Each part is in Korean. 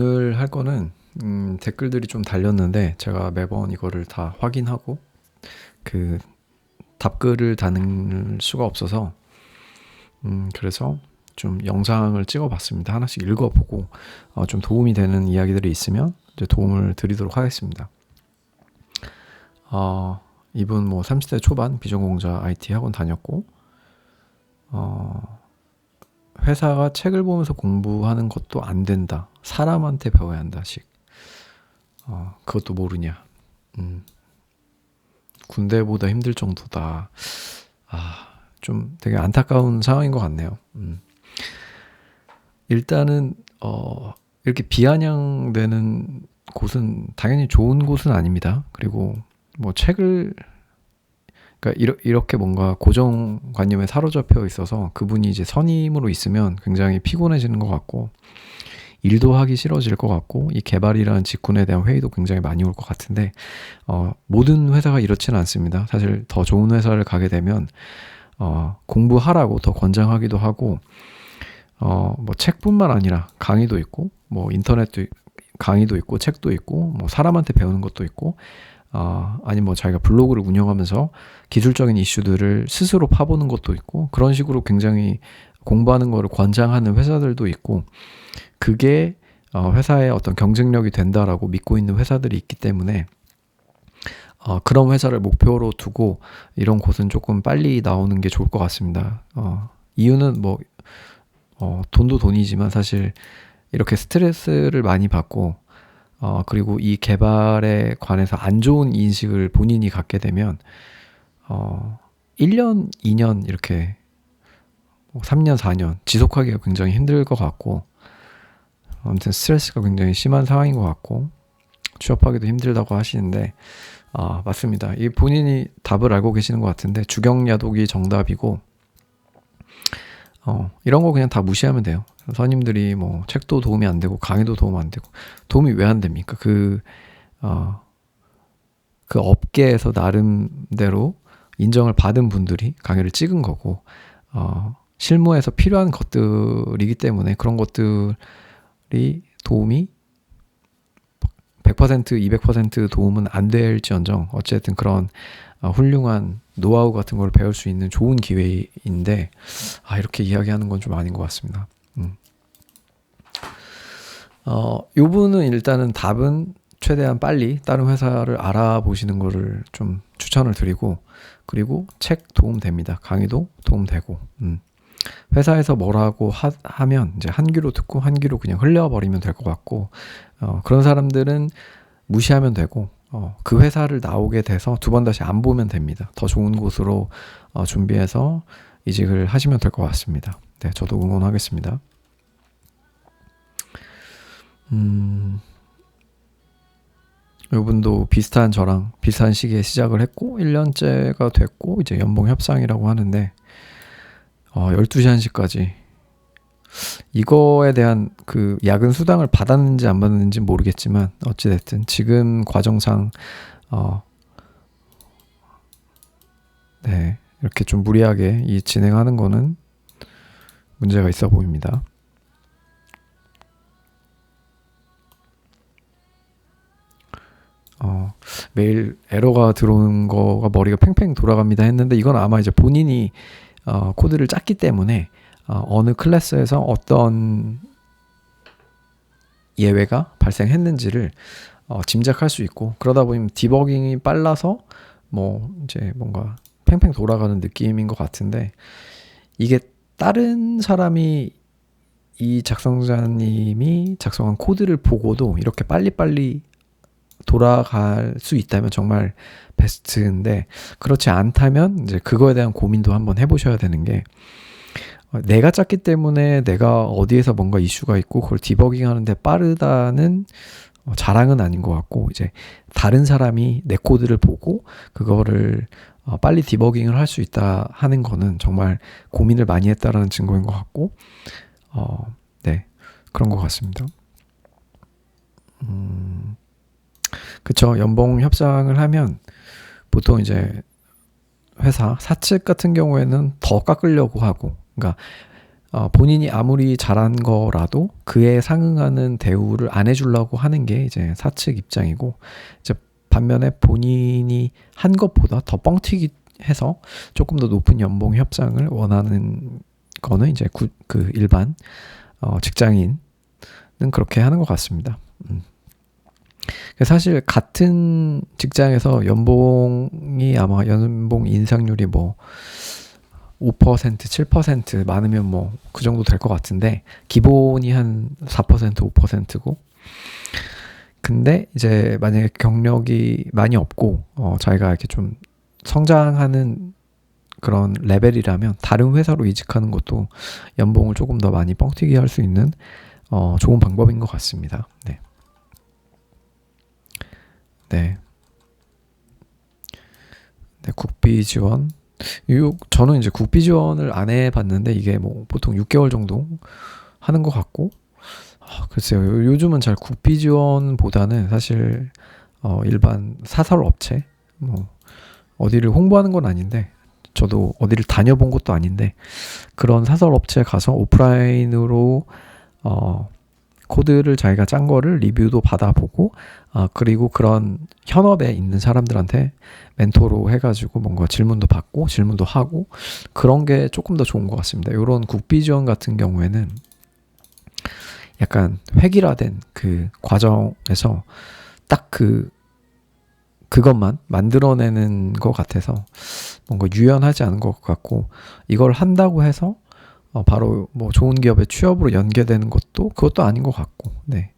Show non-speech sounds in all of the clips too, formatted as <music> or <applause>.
오늘 할 거는 음, 댓글들이 좀 달렸는데 제가 매번 이거를 다 확인하고 그 답글을 다는 수가 없어서 음, 그래서 좀 영상을 찍어봤습니다. 하나씩 읽어보고 어, 좀 도움이 되는 이야기들이 있으면 이제 도움을 드리도록 하겠습니다. 어, 이분 뭐 30대 초반 비전공자 IT 학원 다녔고 어, 회사가 책을 보면서 공부하는 것도 안 된다. 사람한테 배워야 한다식. 어, 그것도 모르냐. 음. 군대보다 힘들 정도다. 아, 좀 되게 안타까운 상황인 것 같네요. 음. 일단은, 어, 이렇게 비아냥되는 곳은 당연히 좋은 곳은 아닙니다. 그리고 뭐 책을 그러니까 이렇게 뭔가 고정관념에 사로잡혀 있어서 그분이 이제 선임으로 있으면 굉장히 피곤해지는 것 같고 일도 하기 싫어질 것 같고 이 개발이라는 직군에 대한 회의도 굉장히 많이 올 것 같은데 어, 모든 회사가 이렇지는 않습니다. 사실 더 좋은 회사를 가게 되면 어, 공부하라고 더 권장하기도 하고 어, 뭐 책뿐만 아니라 강의도 있고 뭐 인터넷도 강의도 있고 책도 있고 뭐 사람한테 배우는 것도 있고 어, 아니 뭐 자기가 블로그를 운영하면서 기술적인 이슈들을 스스로 파보는 것도 있고 그런 식으로 굉장히 공부하는 거를 권장하는 회사들도 있고 그게 어, 회사의 어떤 경쟁력이 된다라고 믿고 있는 회사들이 있기 때문에 어, 그런 회사를 목표로 두고 이런 곳은 조금 빨리 나오는 게 좋을 것 같습니다. 어, 이유는 뭐 어, 돈도 돈이지만 사실 이렇게 스트레스를 많이 받고 어, 그리고 이 개발에 관해서 안 좋은 인식을 본인이 갖게 되면 어, 1년, 2년 이렇게 3년, 뭐 4년 지속하기가 굉장히 힘들 것 같고 아무튼 스트레스가 굉장히 심한 상황인 것 같고 취업하기도 힘들다고 하시는데 아 맞습니다. 이 본인이 답을 알고 계시는 것 같은데 주경야독이 정답이고 어 이런 거 그냥 다 무시하면 돼요. 선임들이 뭐 책도 도움이 안 되고 강의도 도움 안 되고 도움이 왜 안 됩니까? 그 어, 그 업계에서 나름대로 인정을 받은 분들이 강의를 찍은 거고 어, 실무에서 필요한 것들이기 때문에 그런 것들이 도움이 100% 200% 도움은 안 될지언정 어쨌든 그런 어, 훌륭한 노하우 같은 걸 배울 수 있는 좋은 기회인데 아 이렇게 이야기하는 건 좀 아닌 것 같습니다. 음. 어, 요 분은 일단은 답은 최대한 빨리 다른 회사를 알아보시는 거를 좀 추천을 드리고 그리고 책 도움 됩니다. 강의도 도움 되고 음. 회사에서 뭐라고 하, 면 이제 한 귀로 듣고 한 귀로 그냥 흘려버리면 될 것 같고 어, 그런 사람들은 무시하면 되고 어, 그 회사를 나오게 돼서 두 번 다시 안 보면 됩니다. 더 좋은 곳으로 어, 준비해서 이직을 하시면 될 것 같습니다. 네, 저도 응원하겠습니다. 음, 이분도 비슷한 저랑 비슷한 시기에 시작을 했고 1년째가 됐고 이제 연봉 협상이라고 하는데 어, 12시 1시까지 이거에 대한 그 야근 수당을 받았는지 안 받았는지 모르겠지만 어찌됐든 지금 과정상 어, 네 이렇게 좀 무리하게 이 진행하는 거는 문제가 있어 보입니다. 어, 매일 에러가 들어오는 거가 머리가 팽팽 돌아갑니다 했는데 이건 아마 이제 본인이 어, 코드를 짰기 때문에 어, 어느 클래스에서 어떤 예외가 발생했는지를 어, 짐작할 수 있고 그러다 보면 디버깅이 빨라서 뭐 이제 뭔가 팽팽 돌아가는 느낌인 것 같은데 이게 다른 사람이 이 작성자님이 작성한 코드를 보고도 이렇게 빨리빨리 돌아갈 수 있다면 정말 베스트인데 그렇지 않다면 이제 그거에 대한 고민도 한번 해보셔야 되는 게 어, 내가 짰기 때문에 내가 어디에서 뭔가 이슈가 있고 그걸 디버깅 하는데 빠르다는 어, 자랑은 아닌 것 같고 이제 다른 사람이 내 코드를 보고 그거를 어, 빨리 디버깅을 할 수 있다 하는 거는 정말 고민을 많이 했다라는 증거인 것 같고 어, 네 그런 것 같습니다. 음, 그쵸 연봉 협상을 하면 보통 이제 회사 사측 같은 경우에는 더 깎으려고 하고 그러니까 어, 본인이 아무리 잘한 거라도 그에 상응하는 대우를 안 해주려고 하는 게 이제 사측 입장이고 이제 반면에 본인이 한 것보다 더 뻥튀기 해서 조금 더 높은 연봉 협상을 원하는 거는 이제 구, 그 일반 어, 직장인은 그렇게 하는 것 같습니다. 음. 사실 같은 직장에서 연봉이 아마 연봉 인상률이 뭐 5% 7% 많으면 뭐 그 정도 될 것 같은데 기본이 한 4% 5%고 근데 이제 만약에 경력이 많이 없고 어 자기가 이렇게 좀 성장하는 그런 레벨이라면 다른 회사로 이직하는 것도 연봉을 조금 더 많이 뻥튀기 할 수 있는 어 좋은 방법인 것 같습니다. 네. 네. 네, 국비 지원. 요, 저는 이제 국비 지원을 안 해봤는데 이게 뭐 보통 6개월 정도 하는 것 같고, 아, 글쎄요. 요즘은 잘 국비 지원보다는 사실 어, 일반 사설 업체, 뭐 어디를 홍보하는 건 아닌데, 저도 어디를 다녀본 것도 아닌데 그런 사설 업체 가서 오프라인으로 어, 코드를 자기가 짠 거를 리뷰도 받아보고 아 그리고 그런 현업에 있는 사람들한테 멘토로 해가지고 뭔가 질문도 받고 질문도 하고 그런 게 조금 더 좋은 것 같습니다. 이런 국비 지원 같은 경우에는 약간 획일화된 그 과정에서 딱 그 그것만 만들어내는 것 같아서 뭔가 유연하지 않은 것 같고 이걸 한다고 해서 어, 바로 뭐 좋은 기업의 취업으로 연계되는 것도 그것도 아닌 것 같고, 네.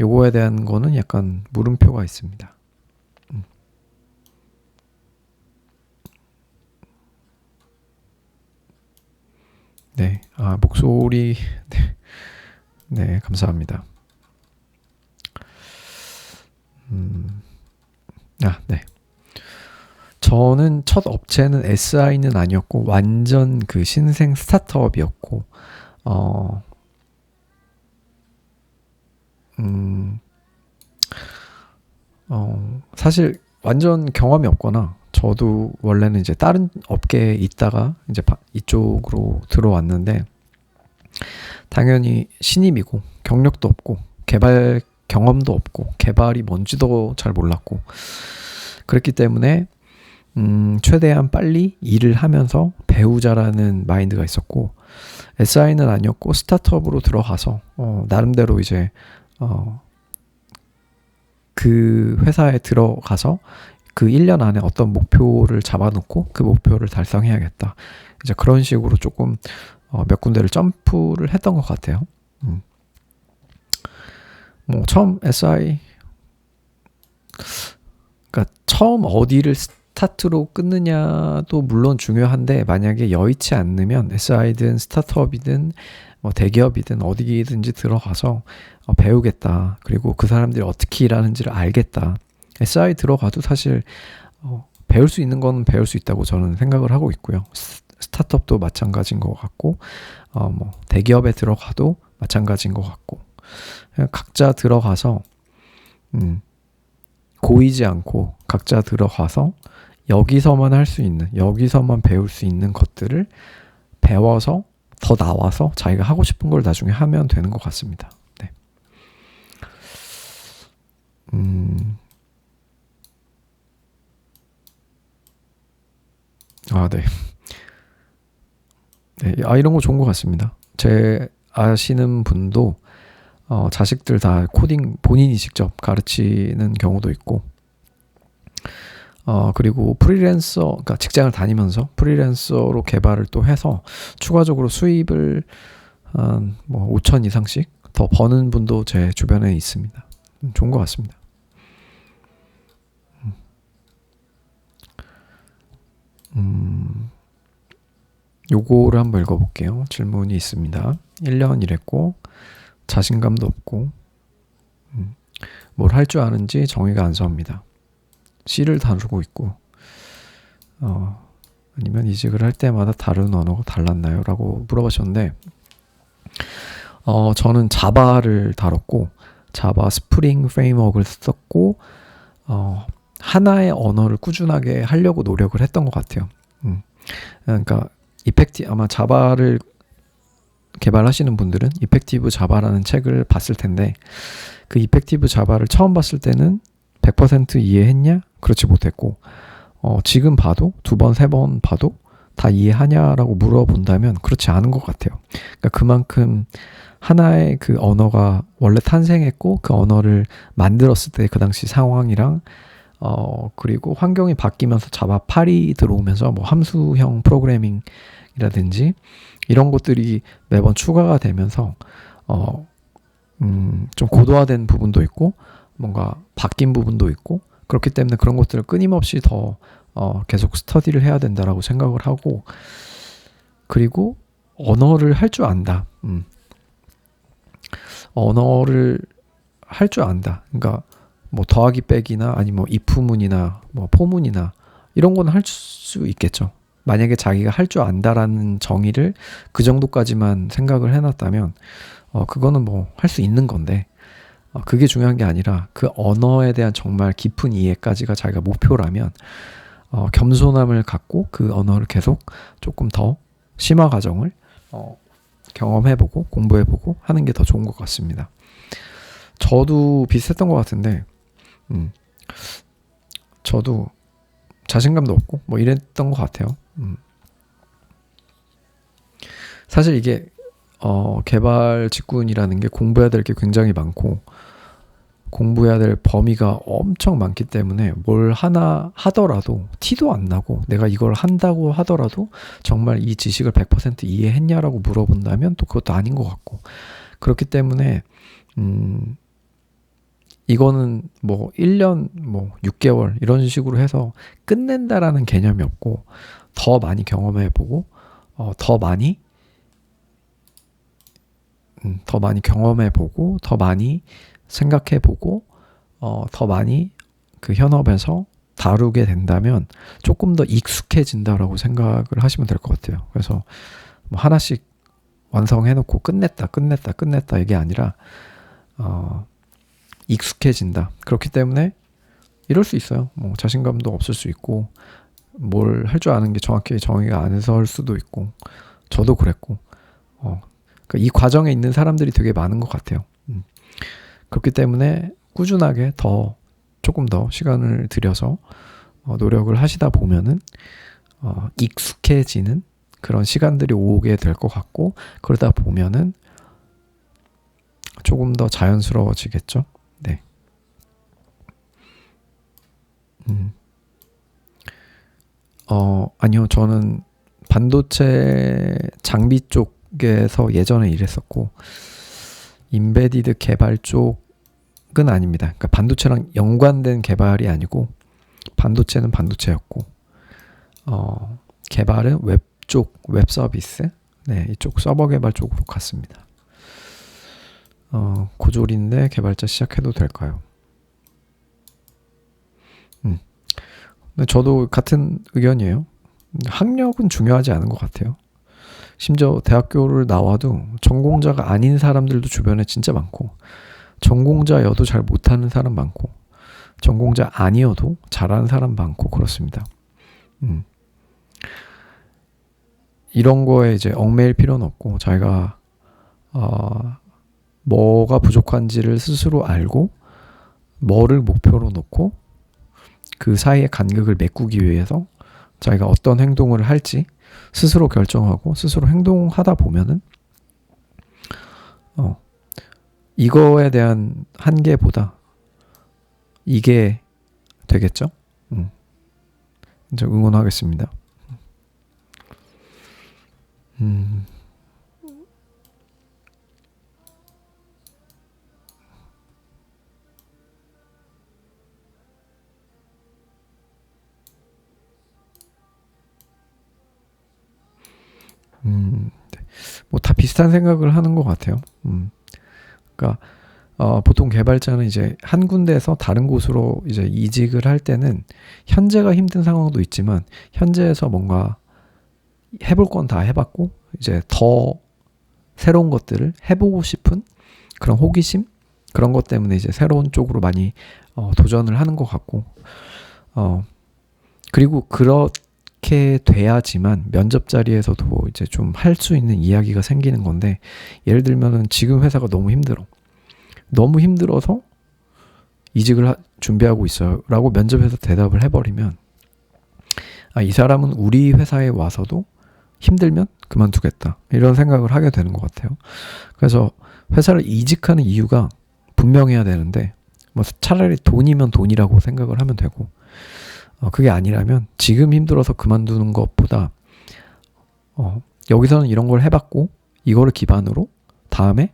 요거에 대한 거는 약간 물음표가 있습니다. 음. 네, 아, 목소리, 네, 네 감사합니다. 음, 아, 네. 저는 첫 업체는 SI는 아니었고 완전 그 신생 스타트업이었고 어 음, 어, 사실 완전 경험이 없거나 저도 원래는 이제 다른 업계에 있다가 이제 이쪽으로 들어왔는데 당연히 신입이고 경력도 없고 개발 경험도 없고 개발이 뭔지도 잘 몰랐고 그랬기 때문에 음, 최대한 빨리 일을 하면서 배우자라는 마인드가 있었고 SI는 아니었고 스타트업으로 들어가서 어, 나름대로 이제 어, 그 회사에 들어가서 그 1년 안에 어떤 목표를 잡아놓고 그 목표를 달성해야겠다. 이제 그런 식으로 조금 어, 몇 군데를 점프를 했던 것 같아요. 음. 뭐 처음 SI 그러니까 처음 어디를 스타트로 끊느냐도 물론 중요한데 만약에 여의치 않으면 SI든 스타트업이든 뭐 대기업이든 어디든지 들어가서 어, 배우겠다. 그리고 그 사람들이 어떻게 일하는지를 알겠다. SI 들어가도 사실 어, 배울 수 있는 건 배울 수 있다고 저는 생각을 하고 있고요. 스타트업도 마찬가지인 것 같고, 어, 뭐 대기업에 들어가도 마찬가지인 것 같고, 각자 들어가서 음, 고이지 않고 각자 들어가서 여기서만 할 수 있는, 여기서만 배울 수 있는 것들을 배워서 더 나와서 자기가 하고 싶은 걸 나중에 하면 되는 것 같습니다. 네. 음. 아, 네. 네. 아, 이런 거 좋은 것 같습니다. 제 아시는 분도 어, 자식들 다 코딩 본인이 직접 가르치는 경우도 있고, 어, 그리고 프리랜서, 그러니까 직장을 다니면서 프리랜서로 개발을 또 해서 추가적으로 수입을 한뭐 5천 이상씩 더 버는 분도 제 주변에 있습니다. 음, 좋은 것 같습니다. 음, 음 요거를 한번 읽어볼게요. 질문이 있습니다. 1년 일했고, 자신감도 없고, 음, 뭘할 줄 아는지 정의가 안 서옵니다. C를 다루고 있고 어, 아니면 이직을 할 때마다 다른 언어가 달랐나요? 라고 물어보셨는데 어, 저는 자바를 다뤘고 자바 스프링 프레임워크를 썼고 어, 하나의 언어를 꾸준하게 하려고 노력을 했던 것 같아요. 음. 그러니까 이펙티 아마 자바를 개발하시는 분들은 이펙티브 자바라는 책을 봤을 텐데 그 이펙티브 자바를 처음 봤을 때는 100% 이해했냐? 그렇지 못했고 어, 지금 봐도 두 번, 세 번 봐도 다 이해하냐라고 물어본다면 그렇지 않은 것 같아요. 그러니까 그만큼 하나의 그 언어가 원래 탄생했고 그 언어를 만들었을 때 그 당시 상황이랑 어 그리고 환경이 바뀌면서 자바 8이 들어오면서 뭐 함수형 프로그래밍이라든지 이런 것들이 매번 추가가 되면서 어 음, 좀 고도화된 부분도 있고 뭔가 바뀐 부분도 있고 그렇기 때문에 그런 것들을 끊임없이 더 어, 계속 스터디를 해야 된다라고 생각을 하고 그리고 언어를 할 줄 안다. 음. 언어를 할 줄 안다. 그러니까 뭐 더하기 빼기나 아니 뭐 if문이나 뭐 포문이나 이런 건 할 수 있겠죠. 만약에 자기가 할 줄 안다라는 정의를 그 정도까지만 생각을 해놨다면 어 그거는 뭐 할 수 있는 건데 어 그게 중요한 게 아니라 그 언어에 대한 정말 깊은 이해까지가 자기가 목표라면 어 겸손함을 갖고 그 언어를 계속 조금 더 심화 과정을 어 경험해보고 공부해보고 하는 게 더 좋은 것 같습니다. 저도 비슷했던 것 같은데, 음, 저도 자신감도 없고 뭐 이랬던 것 같아요. 음. 사실 이게 어, 개발 직군이라는 게 공부해야 될 게 굉장히 많고 공부해야 될 범위가 엄청 많기 때문에 뭘 하나 하더라도 티도 안 나고 내가 이걸 한다고 하더라도 정말 이 지식을 100% 이해했냐라고 물어본다면 또 그것도 아닌 것 같고. 그렇기 때문에 음 이거는 뭐 1년 뭐 6개월 이런 식으로 해서 끝낸다라는 개념이 없고 더 많이 경험해 보고 어, 더 많이 음, 더 많이 경험해 보고 더 많이 생각해 보고 어, 더 많이 그 현업에서 다루게 된다면 조금 더 익숙해진다라고 생각을 하시면 될 것 같아요. 그래서 뭐 하나씩 완성해 놓고 끝냈다, 끝냈다, 끝냈다 이게 아니라 어, 익숙해진다. 그렇기 때문에 이럴 수 있어요. 뭐 자신감도 없을 수 있고 뭘 할 줄 아는 게 정확히 정의가 안할 수도 있고 저도 그랬고 어, 그러니까 이 과정에 있는 사람들이 되게 많은 것 같아요. 음. 그렇기 때문에 꾸준하게 더 조금 더 시간을 들여서 어, 노력을 하시다 보면은 어, 익숙해지는 그런 시간들이 오게 될 것 같고 그러다 보면은 조금 더 자연스러워지겠죠. 네. 음. 어, 아니요. 저는 반도체 장비 쪽에서 예전에 일했었고 인베디드 개발 쪽 은 아닙니다. 그러니까 반도체랑 연관된 개발이 아니고 반도체는 반도체였고 어, 개발은 웹 쪽, 웹 서비스, 네, 이쪽 서버 개발 쪽으로 갔습니다. 어, 고졸인데 개발자 시작해도 될까요? 음. 저도 같은 의견이에요. 학력은 중요하지 않은 것 같아요. 심지어 대학교를 나와도 전공자가 아닌 사람들도 주변에 진짜 많고 전공자여도 잘 못하는 사람 많고 전공자 아니어도 잘하는 사람 많고 그렇습니다. 음. 이런 거에 이제 얽매일 필요는 없고 자기가 어, 뭐가 부족한지를 스스로 알고 뭐를 목표로 놓고 그 사이의 간극을 메꾸기 위해서 자기가 어떤 행동을 할지 스스로 결정하고 스스로 행동하다 보면은 어 이거에 대한 한계보다 이게 되겠죠. 음. 이제 응원하겠습니다. 음. 음, 네. 뭐다 비슷한 생각을 하는 것 같아요. 음, 그러니까 어, 보통 개발자는 이제 한 군데에서 다른 곳으로 이제 이직을 할 때는 현재가 힘든 상황도 있지만 현재에서 뭔가 해볼 건 다 해봤고 이제 더 새로운 것들을 해보고 싶은 그런 호기심? 그런 것 때문에 이제 새로운 쪽으로 많이 어, 도전을 하는 것 같고 어, 그리고 그렇 그렇게 돼야지만 면접 자리에서도 이제 좀 할 수 있는 이야기가 생기는 건데 예를 들면은 지금 회사가 너무 힘들어. 너무 힘들어서 이직을 하, 준비하고 있어요. 라고 면접에서 대답을 해버리면 아, 이 사람은 우리 회사에 와서도 힘들면 그만두겠다. 이런 생각을 하게 되는 것 같아요. 그래서 회사를 이직하는 이유가 분명해야 되는데 뭐 차라리 돈이면 돈이라고 생각을 하면 되고 어, 그게 아니라면 지금 힘들어서 그만두는 것보다 어, 여기서는 이런 걸 해봤고 이거를 기반으로 다음에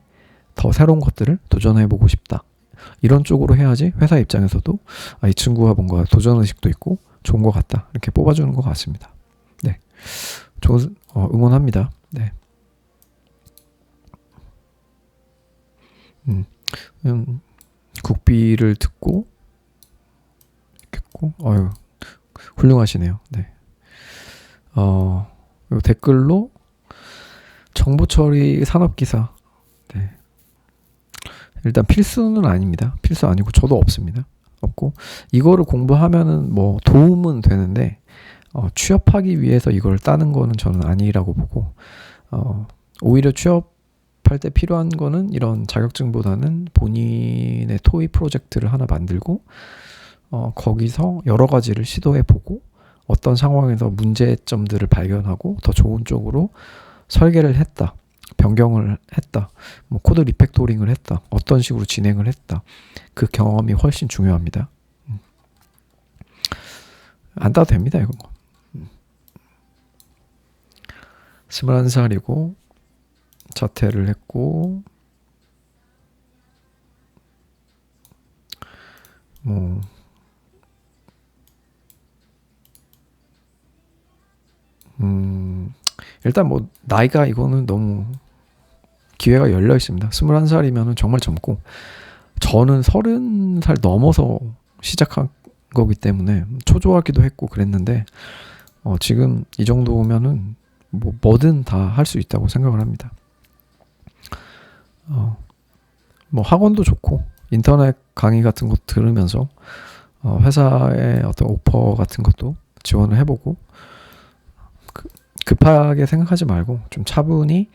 더 새로운 것들을 도전해보고 싶다. 이런 쪽으로 해야지 회사 입장에서도 아, 이 친구가 뭔가 도전 의식도 있고 좋은 것 같다 이렇게 뽑아주는 것 같습니다. 네, 좋은 어, 응원합니다. 네. 음, 음, 국비를 듣고 있겠고, 어유 훌륭하시네요. 네. 어, 댓글로 정보 처리 산업 기사. 네. 일단 필수는 아닙니다. 필수 아니고 저도 없습니다. 없고 이거를 공부하면은 뭐 도움은 되는데 어, 취업하기 위해서 이걸 따는 거는 저는 아니라고 보고 어, 오히려 취업할 때 필요한 거는 이런 자격증보다는 본인의 토의 프로젝트를 하나 만들고 어, 거기서 여러 가지를 시도해 보고 어떤 상황에서 문제점들을 발견하고 더 좋은 쪽으로 설계를 했다. 변경을 했다. 뭐 코드 리팩토링을 했다. 어떤 식으로 진행을 했다. 그 경험이 훨씬 중요합니다. 음. 안 따도 됩니다, 이거. 음. 21살이고 자퇴를 했고 뭐 음, 일단 뭐 나이가 이거는 너무 기회가 열려 있습니다. 21살이면 정말 젊고 저는 30살 넘어서 시작한 거기 때문에 초조하기도 했고 그랬는데 어, 지금 이 정도면은 뭐 뭐든 다 할 수 있다고 생각을 합니다. 어, 뭐 학원도 좋고 인터넷 강의 같은 거 들으면서 어, 회사의 어떤 오퍼 같은 것도 지원을 해보고 그, 급하게 생각하지 말고 좀 차분히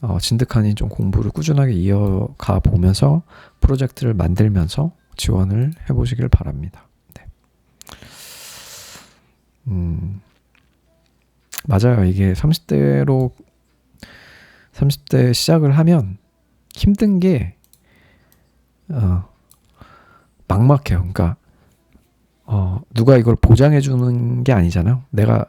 어, 진득하니 좀 공부를 꾸준하게 이어가 보면서 프로젝트를 만들면서 지원을 해보시길 바랍니다. 네. 음, 맞아요. 이게 30대로 30대 시작을 하면 힘든 게 어, 막막해요. 그러니까 어, 누가 이걸 보장해 주는 게 아니잖아요. 내가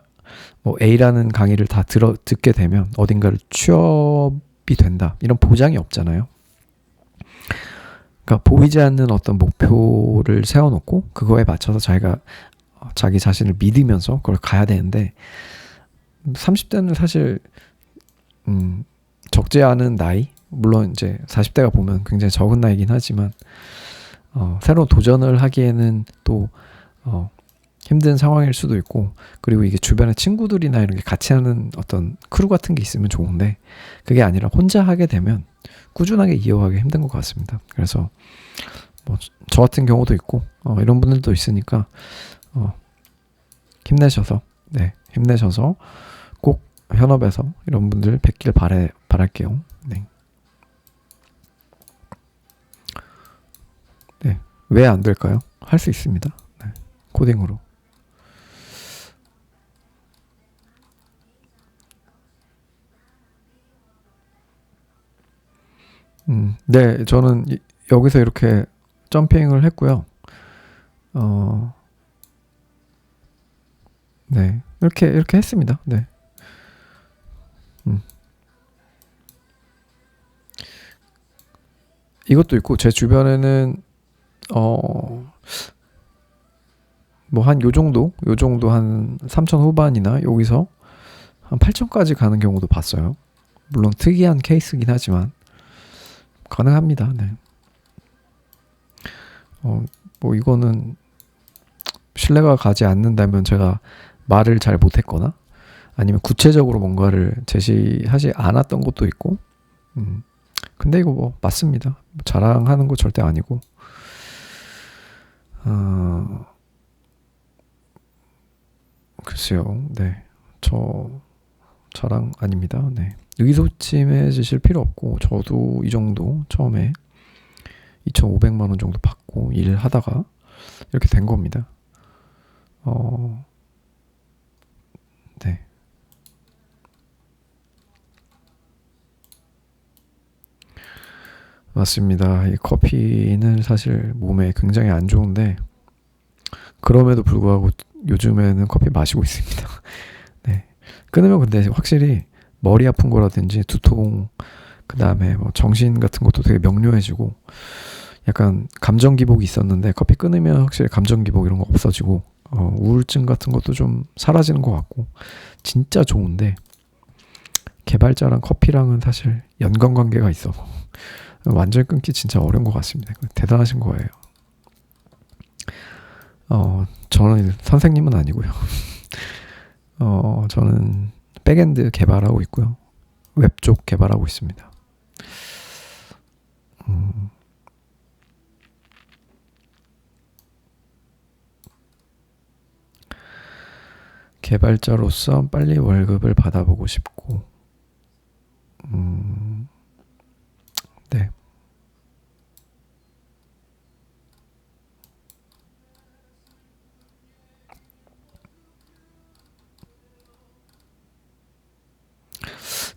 뭐 A라는 강의를 다 들어 듣게 되면 어딘가를 취업이 된다 이런 보장이 없잖아요. 그러니까 보이지 않는 어떤 목표를 세워놓고 그거에 맞춰서 자기가 자기 자신을 믿으면서 그걸 가야 되는데 30대는 사실 음 적지 않은 나이 물론 이제 40대가 보면 굉장히 적은 나이긴 하지만 어, 새로운 도전을 하기에는 또 어, 힘든 상황일 수도 있고 그리고 이게 주변에 친구들이나 이런 게 같이 하는 어떤 크루 같은 게 있으면 좋은데 그게 아니라 혼자 하게 되면 꾸준하게 이어가기 힘든 것 같습니다. 그래서 뭐 저 같은 경우도 있고 어, 이런 분들도 있으니까 어, 힘내셔서 네 힘내셔서 꼭 현업에서 이런 분들 뵙길 바래 바랄게요. 네. 네. 왜 안 될까요? 할 수 있습니다. 네. 코딩으로. 음, 네, 저는 이, 여기서 이렇게 점핑을 했고요. 어, 네, 이렇게 이렇게 했습니다. 네. 음. 이것도 있고 제 주변에는 어, 뭐 한 요 정도, 요 정도 한 3천 후반이나 여기서 한 8천까지 가는 경우도 봤어요. 물론 특이한 케이스긴 하지만 가능합니다. 네. 어, 뭐 이거는 신뢰가 가지 않는다면 제가 말을 잘 못했거나 아니면 구체적으로 뭔가를 제시하지 않았던 것도 있고, 음. 근데 이거 뭐 맞습니다. 뭐 자랑하는 거 절대 아니고, 어, 글쎄요. 네. 저 자랑 아닙니다. 네. 의기소침해지실 필요 없고 저도 이 정도 처음에 2,500만 원 정도 받고 일하다가 이렇게 된 겁니다. 어, 네. 맞습니다. 이 커피는 사실 몸에 굉장히 안 좋은데 그럼에도 불구하고 요즘에는 커피 마시고 있습니다. <laughs> 네. 끊으면 근데 확실히 머리 아픈 거라든지 두통, 그 다음에 뭐 정신 같은 것도 되게 명료해지고 약간 감정 기복이 있었는데 커피 끊으면 확실히 감정 기복 이런 거 없어지고 어, 우울증 같은 것도 좀 사라지는 것 같고 진짜 좋은데 개발자랑 커피랑은 사실 연관 관계가 있어 <laughs> 완전히 끊기 진짜 어려운 것 같습니다. 대단하신 거예요. 어, 저는 선생님은 아니고요. <laughs> 어, 저는 백엔드 개발하고 있고요. 웹 쪽 개발하고 있습니다. 음. 개발자로서 빨리 월급을 받아보고 싶고,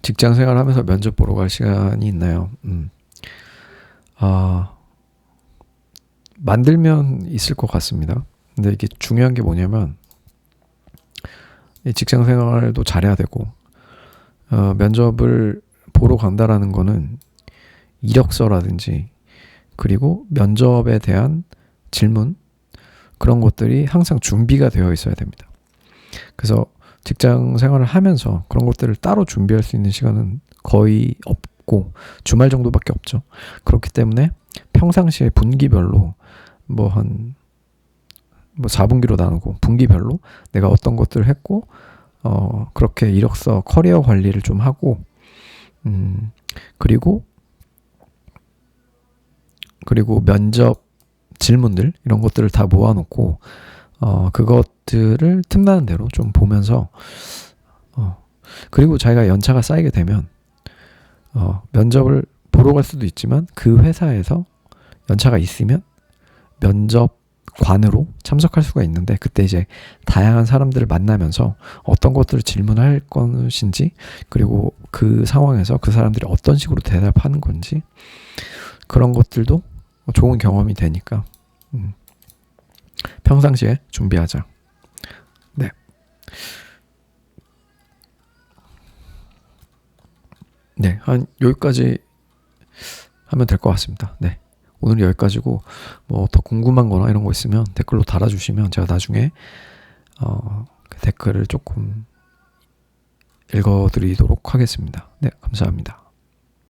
직장 생활하면서 면접 보러 갈 시간이 있나요? 음. 아, 만들면 있을 것 같습니다. 근데 이게 중요한 게 뭐냐면, 이 직장 생활도 잘해야 되고, 어, 면접을 보러 간다라는 거는 이력서라든지, 그리고 면접에 대한 질문, 그런 것들이 항상 준비가 되어 있어야 됩니다. 그래서 직장 생활을 하면서 그런 것들을 따로 준비할 수 있는 시간은 거의 없고 주말 정도밖에 없죠. 그렇기 때문에 평상시에 분기별로 뭐 한 뭐 4분기로 나누고 분기별로 내가 어떤 것들을 했고 어 그렇게 이력서 커리어 관리를 좀 하고 음 그리고 그리고 면접 질문들 이런 것들을 다 모아놓고 어, 그것들을 틈나는 대로 좀 보면서, 어, 그리고 자기가 연차가 쌓이게 되면, 어, 면접을 보러 갈 수도 있지만 그 회사에서 연차가 있으면 면접관으로 참석할 수가 있는데 그때 이제 다양한 사람들을 만나면서 어떤 것들을 질문할 것인지 그리고 그 상황에서 그 사람들이 어떤 식으로 대답하는 건지 그런 것들도 좋은 경험이 되니까 음. 평상시에 준비하자. 네. 네, 한 여기까지 하면 될 것 같습니다. 네. 오늘 여기까지고 뭐 더 궁금한 거나 이런 거 있으면 댓글로 달아주시면 제가 나중에 어, 그 댓글을 조금 읽어드리도록 하겠습니다. 네, 감사합니다.